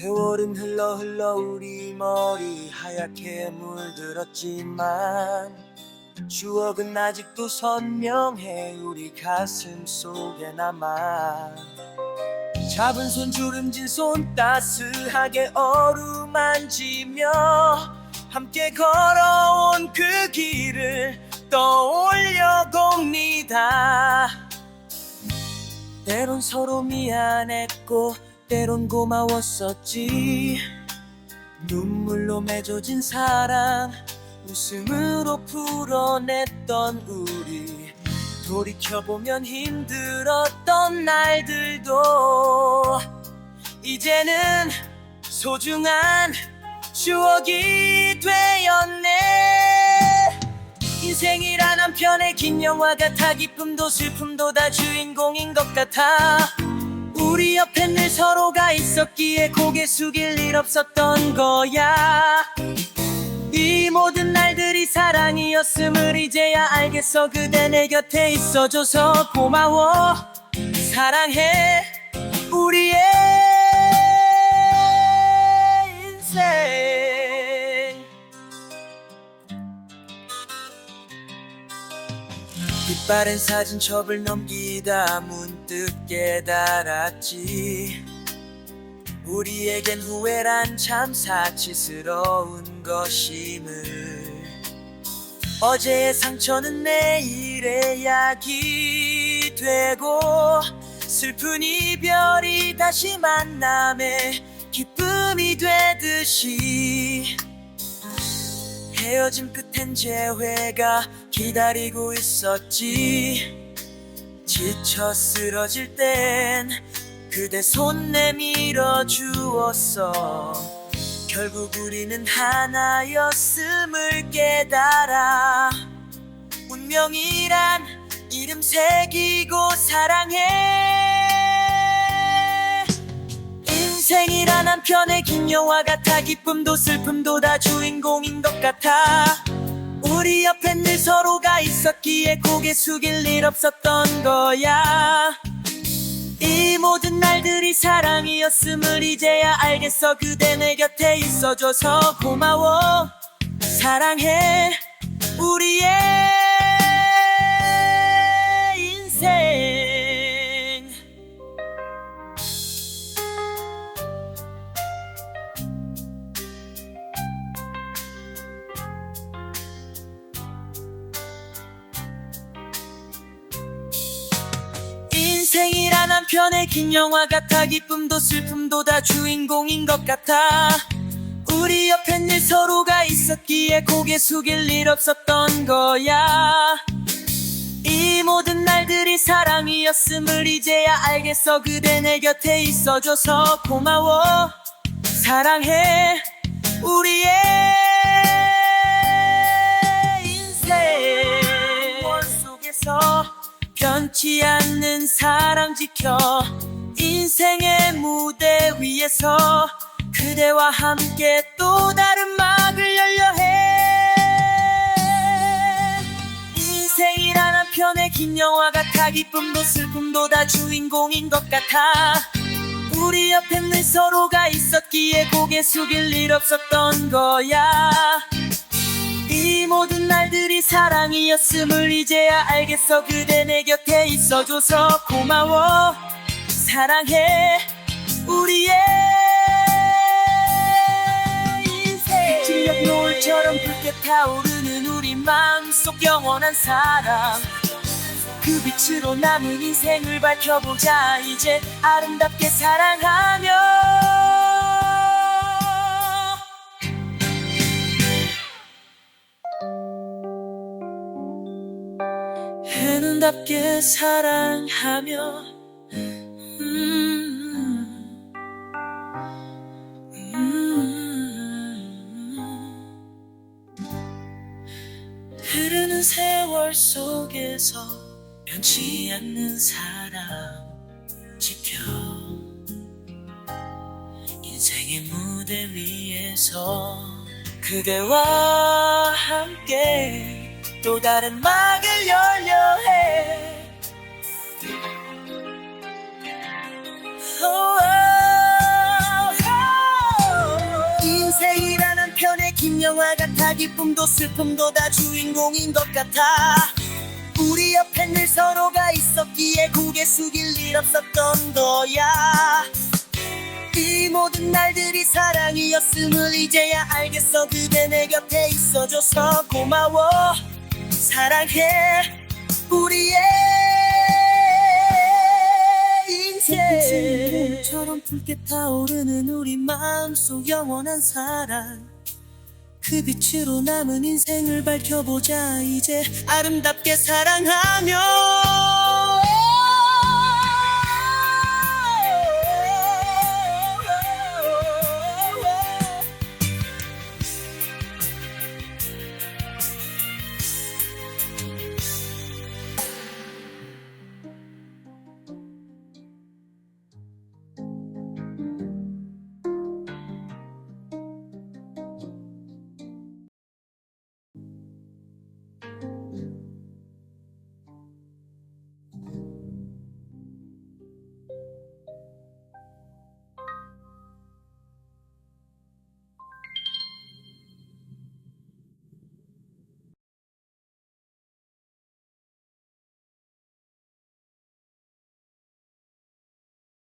세월은 흘러 흘러 우리 머리 하얗게 물들었지만 추억은 아직도 선명해 우리 가슴 속에 남아 잡은 손 주름진 손 따스하게 어루만지며 함께 걸어온 그 길을 떠올려 봅니다. 때론 서로 미안했고 때론 고마웠었지. 눈물로 맺어진 사랑 웃음으로 풀어냈던 우리. 돌이켜보면 힘들었던 날들도 이제는 소중한 추억이 되었네. 인생이란 한 편의 긴 영화 같아 기쁨도 슬픔도 다 주인공인 것 같아 우리 옆에 늘 서로가 있었기에 고개 숙일 일 없었던 거야. 이 모든 날들이 사랑이었음을 이제야 알겠어. 그대 내 곁에 있어줘서 고마워. 사랑해 우리의 인생 빛바랜 사진첩을 넘기다 문득 깨달았지. 우리에겐 후회란 참 사치스러운 것임을. 어제의 상처는 내일의 약이 되고 슬픈 이별이 다시 만남의 기쁨이 되듯이 헤어짐 끝엔 재회가 기다리고 있었지. 지쳐 쓰러질 땐 그대 손 내밀어 주었어. 결국 우리는 하나였음을 깨달아 운명이란 이름 새기고 사랑해 인생이란 한 편의 긴 영화 같아. 기쁨도 슬픔도 다 주인공인 것 같아. 우리 옆엔 늘 서로가 있었기에 고개 숙일 일 없었던 거야. 이 모든 날들이 사랑이었음을 이제야 알겠어. 그대 내 곁에 있어줘서 고마워. 사랑해. 우리의 인생이란 한 편의 긴 영화 같아. 기쁨도 슬픔도 다 주인공인 것 같아. 우리 옆엔 늘 서로가 있었기에 고개 숙일 일 없었던 거야. 이 모든 날들이 사랑이었음을 이제야 알겠어. 그대 내 곁에 있어줘서 고마워. 사랑해 우리의 인생. 원 속에서 변치 않는 사랑 지켜 인생의 무대 위에서 그대와 함께 또 다른 막을 열려 해. 인생이란 한 편의 긴 영화 같아. 기쁨도 슬픔도 다 주인공인 것 같아. 우리 옆엔 늘 서로가 있었기에 고개 숙일 일 없었던 거야 이 모든 날들이 사랑이었음을 이제야 알겠어. 그대 내 곁에 있어줘서 고마워. 사랑해 우리의 인생. 질력 노을처럼 붉게 타오르는 우리 마음속 영원한 사랑. 그 빛으로 남은 인생을 밝혀보자. 이제 아름답게 사랑하며 해는답게 사랑하며 음, 음. 흐르는 세월 속에서 변치 않는 사랑 지켜 인생의 무대 위에서 그대와 함께 또 다른 막을 열려 해 기쁨도 슬픔도 다 주인공인 것 같아. 우리 옆에 늘 서로가 있었기에 고개 숙일 일 없었던 거야. 이 모든 날들이 사랑이었음을 이제야 알겠어. 그대 내 곁에 있어줘서 고마워. 사랑해 우리의 인생 처럼 붉게 타오르는 우리 마음속 영원한 사랑 그 빛으로 남은 인생을 밝혀보자. 이제 아름답게 사랑하며